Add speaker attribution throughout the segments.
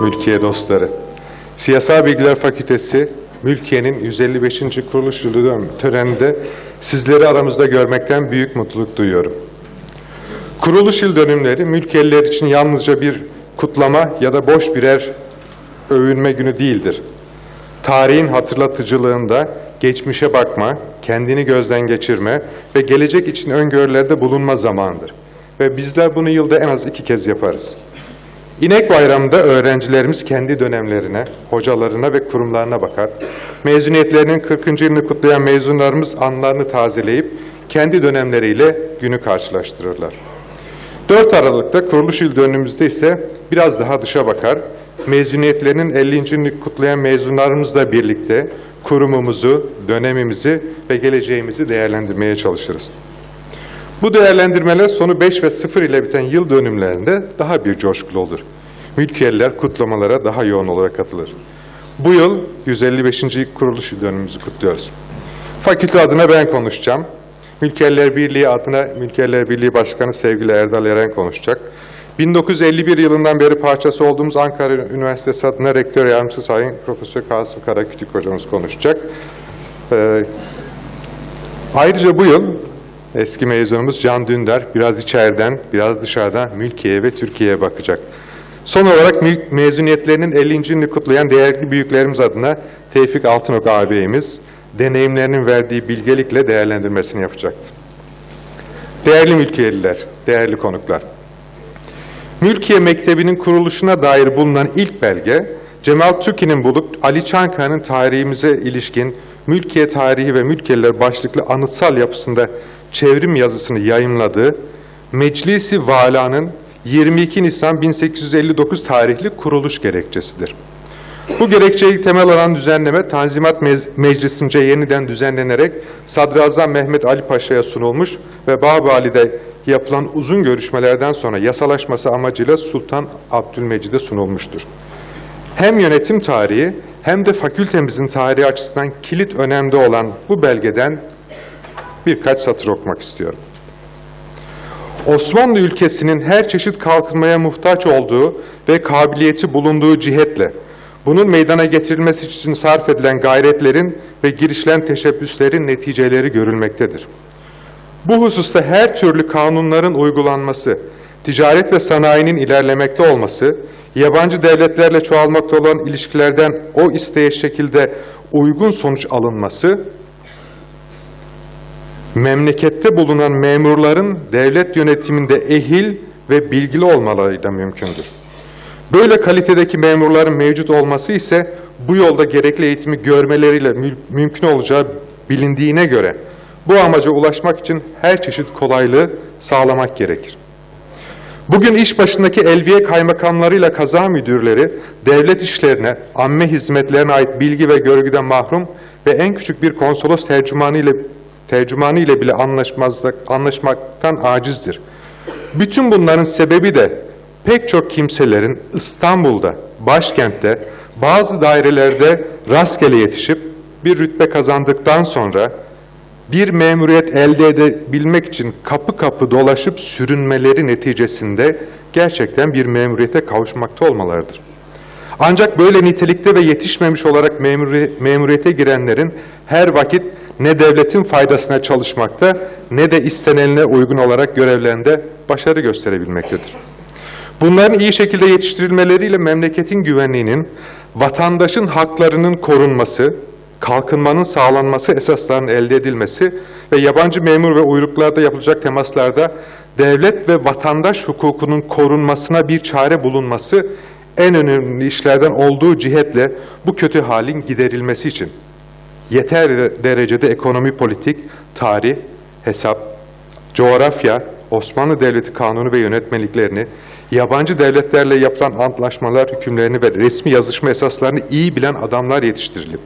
Speaker 1: Mülkiye dostları. Siyasal Bilgiler Fakültesi Mülkiye'nin 155. kuruluş yılı töreninde sizleri aramızda görmekten büyük mutluluk duyuyorum. Kuruluş yıl dönümleri mülkiyeliler için yalnızca bir kutlama ya da boş birer övünme günü değildir. Tarihin hatırlatıcılığında geçmişe bakma, kendini gözden geçirme ve gelecek için öngörülerde bulunma zamanıdır. Ve bizler bunu yılda en az iki kez yaparız. İnek Bayramı'nda öğrencilerimiz kendi dönemlerine, hocalarına ve kurumlarına bakar. Mezuniyetlerinin 40. yılını kutlayan mezunlarımız anlarını tazeleyip kendi dönemleriyle günü karşılaştırırlar. 4 Aralık'ta kuruluş yıl dönümümüzde ise biraz daha dışa bakar. Mezuniyetlerinin 50. yılını kutlayan mezunlarımızla birlikte kurumumuzu, dönemimizi ve geleceğimizi değerlendirmeye çalışırız. Bu değerlendirmeler sonu 5 ve 0 ile biten yıl dönümlerinde daha bir coşkulu olur. Mülkiyeliler kutlamalara daha yoğun olarak katılır. Bu yıl 155. kuruluş dönümümüzü kutluyoruz. Fakülte adına ben konuşacağım. Mülkiyeliler Birliği adına Mülkiyeliler Birliği Başkanı sevgili Erdal Eren konuşacak. 1951 yılından beri parçası olduğumuz Ankara Üniversitesi adına Rektör Yardımcısı Sayın Profesör Kasım Karakütük hocamız konuşacak. Ee, ayrıca bu yıl eski mezunumuz Can Dündar biraz içeriden, biraz dışarıdan Mülkiye ve Türkiye'ye bakacak. Son olarak mezuniyetlerinin 50. yılını kutlayan değerli büyüklerimiz adına Tevfik Altınok ağabeyimiz deneyimlerinin verdiği bilgelikle değerlendirmesini yapacaktır. Değerli mülkiyeliler, değerli konuklar. Mülkiye Mektebi'nin kuruluşuna dair bulunan ilk belge, Cemal Türki'nin bulup Ali Çankaya'nın tarihimize ilişkin Mülkiye Tarihi ve Mülkiyeliler başlıklı anıtsal yapısında çevrim yazısını yayımladığı Meclisi Vala'nın 22 Nisan 1859 tarihli kuruluş gerekçesidir. Bu gerekçeyi temel alan düzenleme Tanzimat Meclisi'nce yeniden düzenlenerek Sadrazam Mehmet Ali Paşa'ya sunulmuş ve Babali'de yapılan uzun görüşmelerden sonra yasalaşması amacıyla Sultan Abdülmecid'e sunulmuştur. Hem yönetim tarihi hem de fakültemizin tarihi açısından kilit önemde olan bu belgeden birkaç satır okumak istiyorum. Osmanlı ülkesinin her çeşit kalkınmaya muhtaç olduğu ve kabiliyeti bulunduğu cihetle bunun meydana getirilmesi için sarf edilen gayretlerin ve girişilen teşebbüslerin neticeleri görülmektedir. Bu hususta her türlü kanunların uygulanması, ticaret ve sanayinin ilerlemekte olması, yabancı devletlerle çoğalmakta olan ilişkilerden o isteğe şekilde uygun sonuç alınması, memlekette bulunan memurların devlet yönetiminde ehil ve bilgili olmaları da mümkündür. Böyle kalitedeki memurların mevcut olması ise bu yolda gerekli eğitimi görmeleriyle mü- mümkün olacağı bilindiğine göre bu amaca ulaşmak için her çeşit kolaylığı sağlamak gerekir. Bugün iş başındaki elbiye kaymakamlarıyla kaza müdürleri devlet işlerine, amme hizmetlerine ait bilgi ve görgüden mahrum ve en küçük bir konsolos tercümanı ile tercümanı ile bile anlaşmaktan acizdir. Bütün bunların sebebi de pek çok kimselerin İstanbul'da, başkentte, bazı dairelerde rastgele yetişip bir rütbe kazandıktan sonra bir memuriyet elde edebilmek için kapı kapı dolaşıp sürünmeleri neticesinde gerçekten bir memuriyete kavuşmakta olmalarıdır. Ancak böyle nitelikte ve yetişmemiş olarak memuri- memuriyete girenlerin her vakit ne devletin faydasına çalışmakta ne de istenenine uygun olarak görevlerinde başarı gösterebilmektedir. Bunların iyi şekilde yetiştirilmeleriyle memleketin güvenliğinin, vatandaşın haklarının korunması, kalkınmanın sağlanması esaslarının elde edilmesi ve yabancı memur ve uyruklarda yapılacak temaslarda devlet ve vatandaş hukukunun korunmasına bir çare bulunması en önemli işlerden olduğu cihetle bu kötü halin giderilmesi için yeter derecede ekonomi politik, tarih, hesap, coğrafya, Osmanlı Devleti kanunu ve yönetmeliklerini, yabancı devletlerle yapılan antlaşmalar hükümlerini ve resmi yazışma esaslarını iyi bilen adamlar yetiştirilip,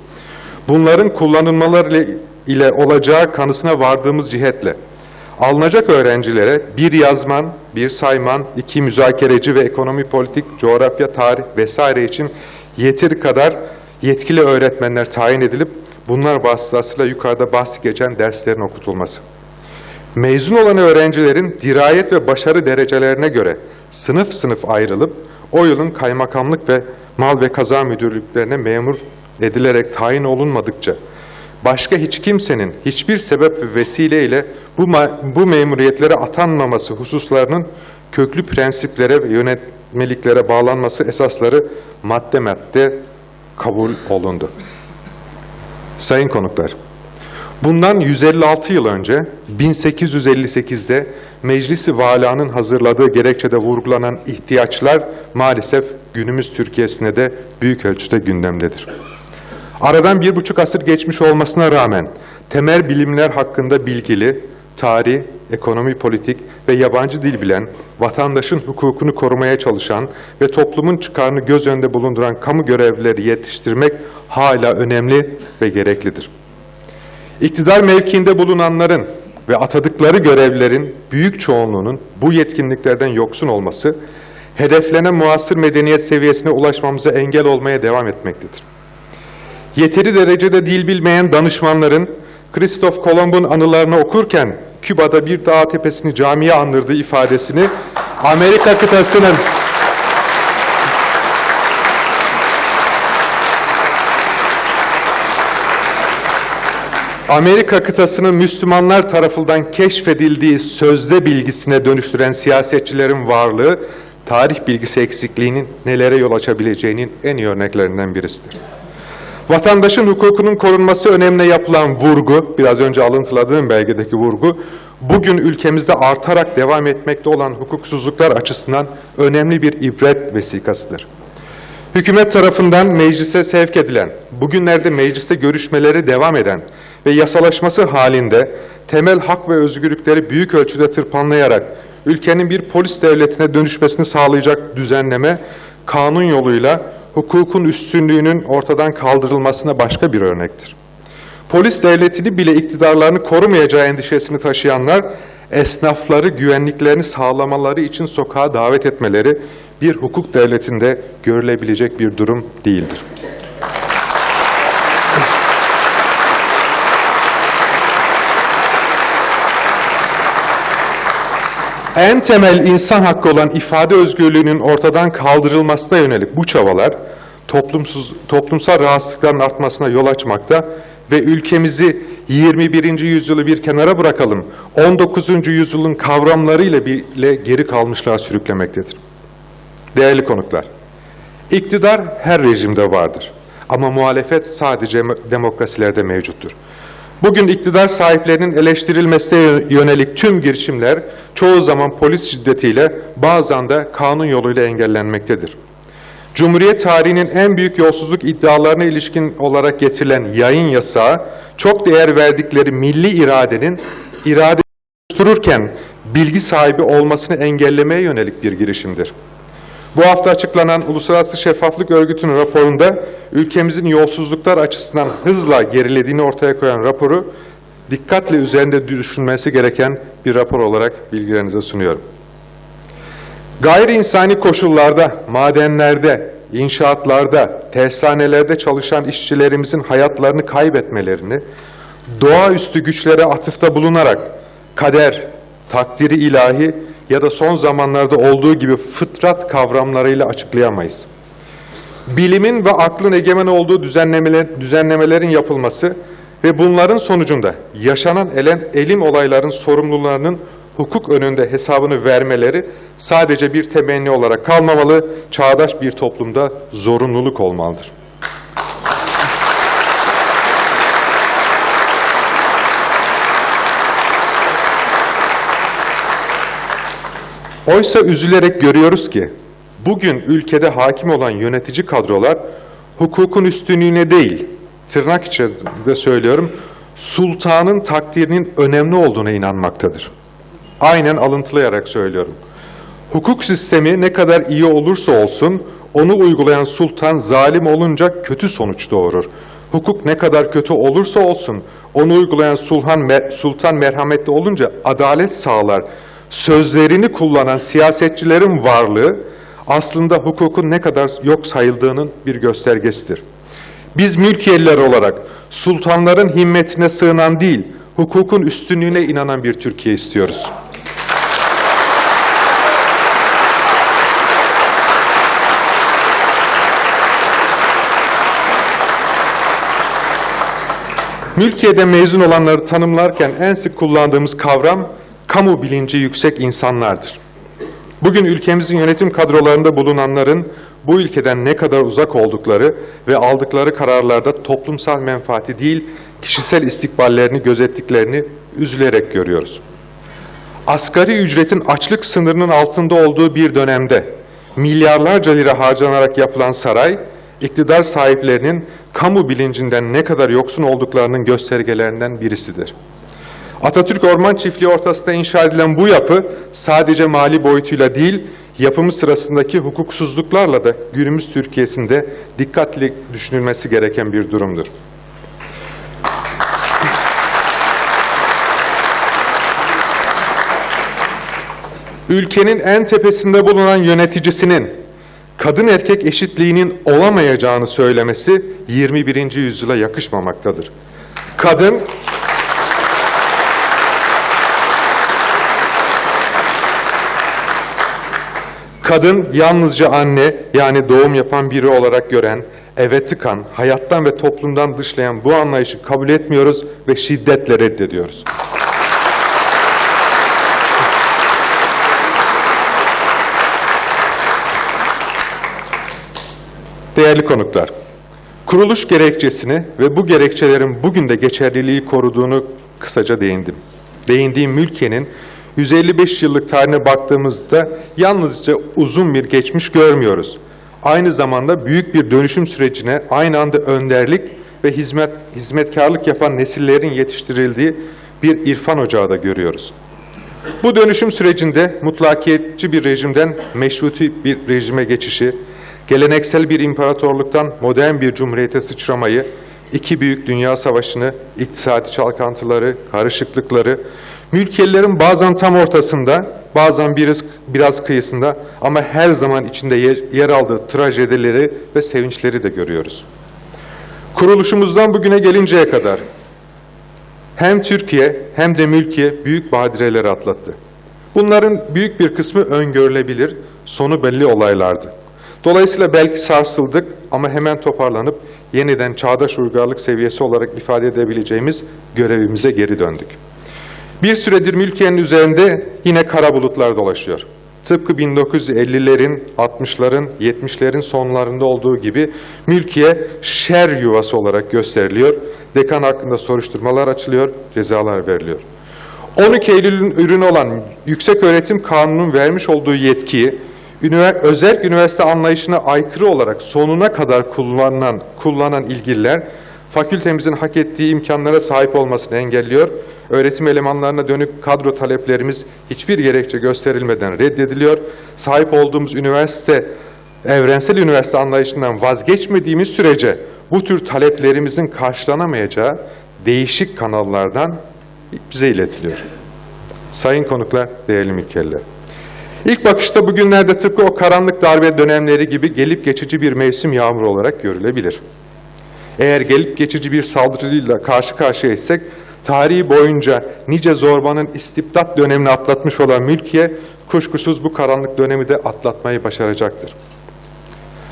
Speaker 1: bunların kullanılmaları ile, olacağı kanısına vardığımız cihetle, alınacak öğrencilere bir yazman, bir sayman, iki müzakereci ve ekonomi politik, coğrafya, tarih vesaire için yeteri kadar yetkili öğretmenler tayin edilip, bunlar vasıtasıyla yukarıda bahsi geçen derslerin okutulması. Mezun olan öğrencilerin dirayet ve başarı derecelerine göre sınıf sınıf ayrılıp o yılın kaymakamlık ve mal ve kaza müdürlüklerine memur edilerek tayin olunmadıkça başka hiç kimsenin hiçbir sebep ve vesileyle bu, bu memuriyetlere atanmaması hususlarının köklü prensiplere ve yönetmeliklere bağlanması esasları madde madde kabul olundu. Sayın konuklar, bundan 156 yıl önce 1858'de Meclisi Vala'nın hazırladığı gerekçede vurgulanan ihtiyaçlar maalesef günümüz Türkiye'sinde de büyük ölçüde gündemdedir. Aradan bir buçuk asır geçmiş olmasına rağmen temel bilimler hakkında bilgili, tarih, ekonomi, politik ve yabancı dil bilen, vatandaşın hukukunu korumaya çalışan ve toplumun çıkarını göz önünde bulunduran kamu görevlileri yetiştirmek hala önemli ve gereklidir. İktidar mevkiinde bulunanların ve atadıkları görevlilerin büyük çoğunluğunun bu yetkinliklerden yoksun olması, hedeflenen muasır medeniyet seviyesine ulaşmamıza engel olmaya devam etmektedir. Yeteri derecede dil bilmeyen danışmanların Kristof Kolomb'un anılarını okurken Küba'da bir dağ tepesini camiye andırdığı ifadesini Amerika kıtasının Amerika kıtasının Müslümanlar tarafından keşfedildiği sözde bilgisine dönüştüren siyasetçilerin varlığı, tarih bilgisi eksikliğinin nelere yol açabileceğinin en iyi örneklerinden birisidir. Vatandaşın hukukunun korunması önemine yapılan vurgu, biraz önce alıntıladığım belgedeki vurgu, bugün ülkemizde artarak devam etmekte olan hukuksuzluklar açısından önemli bir ibret vesikasıdır. Hükümet tarafından meclise sevk edilen, bugünlerde mecliste görüşmeleri devam eden ve yasalaşması halinde temel hak ve özgürlükleri büyük ölçüde tırpanlayarak ülkenin bir polis devletine dönüşmesini sağlayacak düzenleme, kanun yoluyla hukukun üstünlüğünün ortadan kaldırılmasına başka bir örnektir. Polis devletini bile iktidarlarını korumayacağı endişesini taşıyanlar, esnafları güvenliklerini sağlamaları için sokağa davet etmeleri bir hukuk devletinde görülebilecek bir durum değildir. En temel insan hakkı olan ifade özgürlüğünün ortadan kaldırılmasına yönelik bu çabalar toplumsuz, toplumsal rahatsızlıkların artmasına yol açmakta ve ülkemizi 21. yüzyılı bir kenara bırakalım 19. yüzyılın kavramlarıyla bile geri kalmışlığa sürüklemektedir. Değerli konuklar, iktidar her rejimde vardır ama muhalefet sadece demokrasilerde mevcuttur. Bugün iktidar sahiplerinin eleştirilmesine yönelik tüm girişimler çoğu zaman polis şiddetiyle bazen de kanun yoluyla engellenmektedir. Cumhuriyet tarihinin en büyük yolsuzluk iddialarına ilişkin olarak getirilen yayın yasağı çok değer verdikleri milli iradenin irade oluştururken bilgi sahibi olmasını engellemeye yönelik bir girişimdir. Bu hafta açıklanan Uluslararası Şeffaflık Örgütü'nün raporunda ülkemizin yolsuzluklar açısından hızla gerilediğini ortaya koyan raporu dikkatle üzerinde düşünmesi gereken bir rapor olarak bilgilerinize sunuyorum. Gayri insani koşullarda, madenlerde, inşaatlarda, tersanelerde çalışan işçilerimizin hayatlarını kaybetmelerini doğaüstü güçlere atıfta bulunarak kader, takdiri ilahi ya da son zamanlarda olduğu gibi fıtrat kavramlarıyla açıklayamayız. Bilimin ve aklın egemen olduğu düzenlemeler, düzenlemelerin yapılması ve bunların sonucunda yaşanan elen, elim olayların sorumlularının hukuk önünde hesabını vermeleri sadece bir temenni olarak kalmamalı, çağdaş bir toplumda zorunluluk olmalıdır. Oysa üzülerek görüyoruz ki bugün ülkede hakim olan yönetici kadrolar hukukun üstünlüğüne değil, tırnak içinde söylüyorum, sultanın takdirinin önemli olduğuna inanmaktadır. Aynen alıntılayarak söylüyorum. Hukuk sistemi ne kadar iyi olursa olsun onu uygulayan sultan zalim olunca kötü sonuç doğurur. Hukuk ne kadar kötü olursa olsun onu uygulayan sultan, sultan merhametli olunca adalet sağlar sözlerini kullanan siyasetçilerin varlığı aslında hukukun ne kadar yok sayıldığının bir göstergesidir. Biz mülkiyeliler olarak sultanların himmetine sığınan değil, hukukun üstünlüğüne inanan bir Türkiye istiyoruz. Mülkiye'de mezun olanları tanımlarken en sık kullandığımız kavram kamu bilinci yüksek insanlardır. Bugün ülkemizin yönetim kadrolarında bulunanların bu ülkeden ne kadar uzak oldukları ve aldıkları kararlarda toplumsal menfaati değil, kişisel istikballerini gözettiklerini üzülerek görüyoruz. Asgari ücretin açlık sınırının altında olduğu bir dönemde milyarlarca lira harcanarak yapılan saray, iktidar sahiplerinin kamu bilincinden ne kadar yoksun olduklarının göstergelerinden birisidir. Atatürk Orman Çiftliği ortasında inşa edilen bu yapı sadece mali boyutuyla değil, yapımı sırasındaki hukuksuzluklarla da günümüz Türkiye'sinde dikkatli düşünülmesi gereken bir durumdur. Ülkenin en tepesinde bulunan yöneticisinin kadın erkek eşitliğinin olamayacağını söylemesi 21. yüzyıla yakışmamaktadır. Kadın Kadın yalnızca anne yani doğum yapan biri olarak gören, eve tıkan, hayattan ve toplumdan dışlayan bu anlayışı kabul etmiyoruz ve şiddetle reddediyoruz. Değerli konuklar, kuruluş gerekçesini ve bu gerekçelerin bugün de geçerliliği koruduğunu kısaca değindim. Değindiğim mülkiyenin 155 yıllık tarihine baktığımızda yalnızca uzun bir geçmiş görmüyoruz. Aynı zamanda büyük bir dönüşüm sürecine aynı anda önderlik ve hizmet hizmetkarlık yapan nesillerin yetiştirildiği bir irfan ocağı da görüyoruz. Bu dönüşüm sürecinde mutlakiyetçi bir rejimden meşruti bir rejime geçişi, geleneksel bir imparatorluktan modern bir cumhuriyete sıçramayı, iki büyük dünya savaşını, iktisadi çalkantıları, karışıklıkları, mülkiyelerin bazen tam ortasında, bazen biraz, biraz kıyısında ama her zaman içinde yer, yer aldığı trajedileri ve sevinçleri de görüyoruz. Kuruluşumuzdan bugüne gelinceye kadar hem Türkiye hem de mülkiye büyük badireleri atlattı. Bunların büyük bir kısmı öngörülebilir, sonu belli olaylardı. Dolayısıyla belki sarsıldık ama hemen toparlanıp yeniden çağdaş uygarlık seviyesi olarak ifade edebileceğimiz görevimize geri döndük. Bir süredir mülkiyenin üzerinde yine kara bulutlar dolaşıyor. Tıpkı 1950'lerin, 60'ların, 70'lerin sonlarında olduğu gibi mülkiye şer yuvası olarak gösteriliyor. Dekan hakkında soruşturmalar açılıyor, cezalar veriliyor. 12 Eylül'ün ürünü olan Yüksek Öğretim Kanunu'nun vermiş olduğu yetkiyi özel üniversite anlayışına aykırı olarak sonuna kadar kullanan, kullanan ilgililer fakültemizin hak ettiği imkanlara sahip olmasını engelliyor. Öğretim elemanlarına dönük kadro taleplerimiz hiçbir gerekçe gösterilmeden reddediliyor. Sahip olduğumuz üniversite, evrensel üniversite anlayışından vazgeçmediğimiz sürece bu tür taleplerimizin karşılanamayacağı değişik kanallardan bize iletiliyor. Sayın konuklar, değerli mülkerler. İlk bakışta bugünlerde tıpkı o karanlık darbe dönemleri gibi gelip geçici bir mevsim yağmuru olarak görülebilir. Eğer gelip geçici bir saldırıyla karşı karşıya etsek, tarihi boyunca nice zorbanın istibdat dönemini atlatmış olan mülkiye, kuşkusuz bu karanlık dönemi de atlatmayı başaracaktır.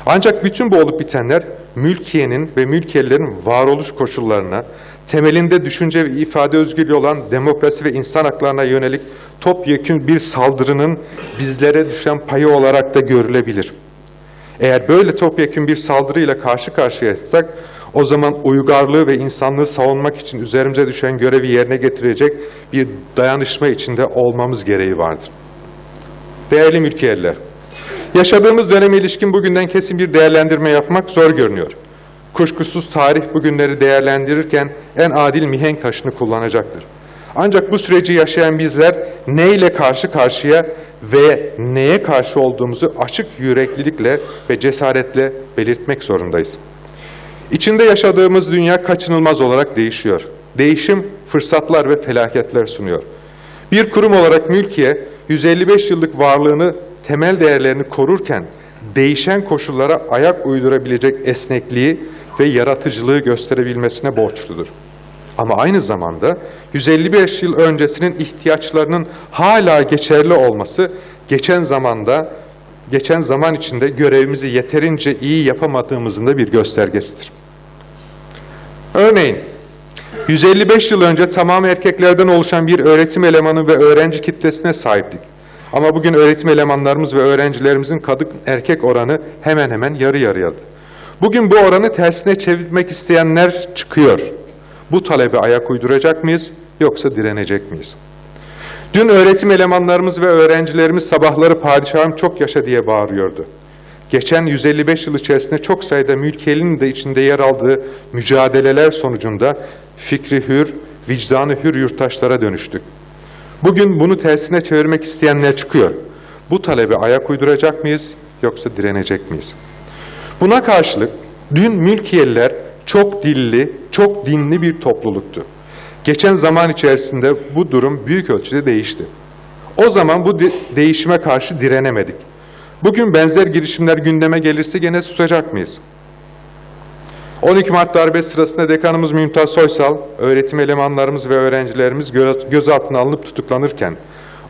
Speaker 1: Ancak bütün bu olup bitenler, mülkiyenin ve mülkiyelerin varoluş koşullarına, temelinde düşünce ve ifade özgürlüğü olan demokrasi ve insan haklarına yönelik topyekün bir saldırının bizlere düşen payı olarak da görülebilir. Eğer böyle topyekün bir saldırıyla karşı karşıyaysak, o zaman uygarlığı ve insanlığı savunmak için üzerimize düşen görevi yerine getirecek bir dayanışma içinde olmamız gereği vardır. Değerli mülkiyerler, yaşadığımız döneme ilişkin bugünden kesin bir değerlendirme yapmak zor görünüyor. Kuşkusuz tarih bugünleri değerlendirirken en adil mihenk taşını kullanacaktır. Ancak bu süreci yaşayan bizler neyle karşı karşıya ve neye karşı olduğumuzu açık yüreklilikle ve cesaretle belirtmek zorundayız. İçinde yaşadığımız dünya kaçınılmaz olarak değişiyor. Değişim fırsatlar ve felaketler sunuyor. Bir kurum olarak mülkiye 155 yıllık varlığını, temel değerlerini korurken değişen koşullara ayak uydurabilecek esnekliği ve yaratıcılığı gösterebilmesine borçludur. Ama aynı zamanda 155 yıl öncesinin ihtiyaçlarının hala geçerli olması geçen zamanda geçen zaman içinde görevimizi yeterince iyi yapamadığımızın da bir göstergesidir. Örneğin 155 yıl önce tamamı erkeklerden oluşan bir öğretim elemanı ve öğrenci kitlesine sahiptik. Ama bugün öğretim elemanlarımız ve öğrencilerimizin kadın erkek oranı hemen hemen yarı yarıyadı. Bugün bu oranı tersine çevirmek isteyenler çıkıyor. Bu talebe ayak uyduracak mıyız yoksa direnecek miyiz? Dün öğretim elemanlarımız ve öğrencilerimiz sabahları padişahım çok yaşa diye bağırıyordu. Geçen 155 yıl içerisinde çok sayıda mülkiyelinin de içinde yer aldığı mücadeleler sonucunda fikri hür, vicdanı hür yurttaşlara dönüştük. Bugün bunu tersine çevirmek isteyenler çıkıyor. Bu talebe ayak uyduracak mıyız yoksa direnecek miyiz? Buna karşılık dün mülkiyeliler çok dilli, çok dinli bir topluluktu. Geçen zaman içerisinde bu durum büyük ölçüde değişti. O zaman bu di- değişime karşı direnemedik. Bugün benzer girişimler gündeme gelirse gene susacak mıyız? 12 Mart darbe sırasında dekanımız Mümtaz Soysal, öğretim elemanlarımız ve öğrencilerimiz gö- gözaltına alınıp tutuklanırken,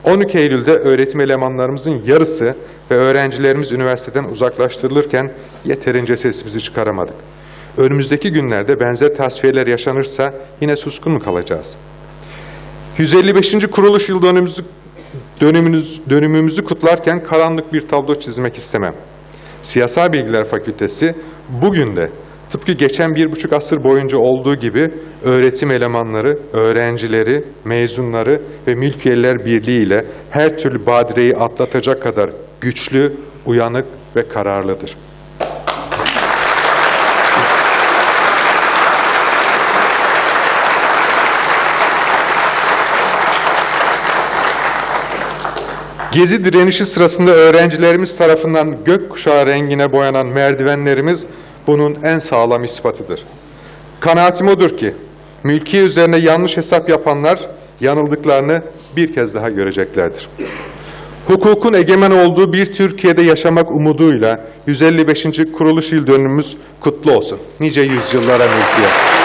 Speaker 1: 12 Eylül'de öğretim elemanlarımızın yarısı ve öğrencilerimiz üniversiteden uzaklaştırılırken yeterince sesimizi çıkaramadık. Önümüzdeki günlerde benzer tasfiyeler yaşanırsa yine suskun mu kalacağız? 155. kuruluş yıl dönümümüzü, dönümümüz, dönümümüzü kutlarken karanlık bir tablo çizmek istemem. Siyasal Bilgiler Fakültesi bugün de tıpkı geçen bir buçuk asır boyunca olduğu gibi öğretim elemanları, öğrencileri, mezunları ve mülkiyeliler birliğiyle her türlü badireyi atlatacak kadar güçlü, uyanık ve kararlıdır. Gezi direnişi sırasında öğrencilerimiz tarafından gökkuşağı rengine boyanan merdivenlerimiz bunun en sağlam ispatıdır. Kanaatim odur ki, mülkiye üzerine yanlış hesap yapanlar yanıldıklarını bir kez daha göreceklerdir. Hukukun egemen olduğu bir Türkiye'de yaşamak umuduyla 155. kuruluş yıl dönümümüz kutlu olsun. Nice yüzyıllara mülkiye.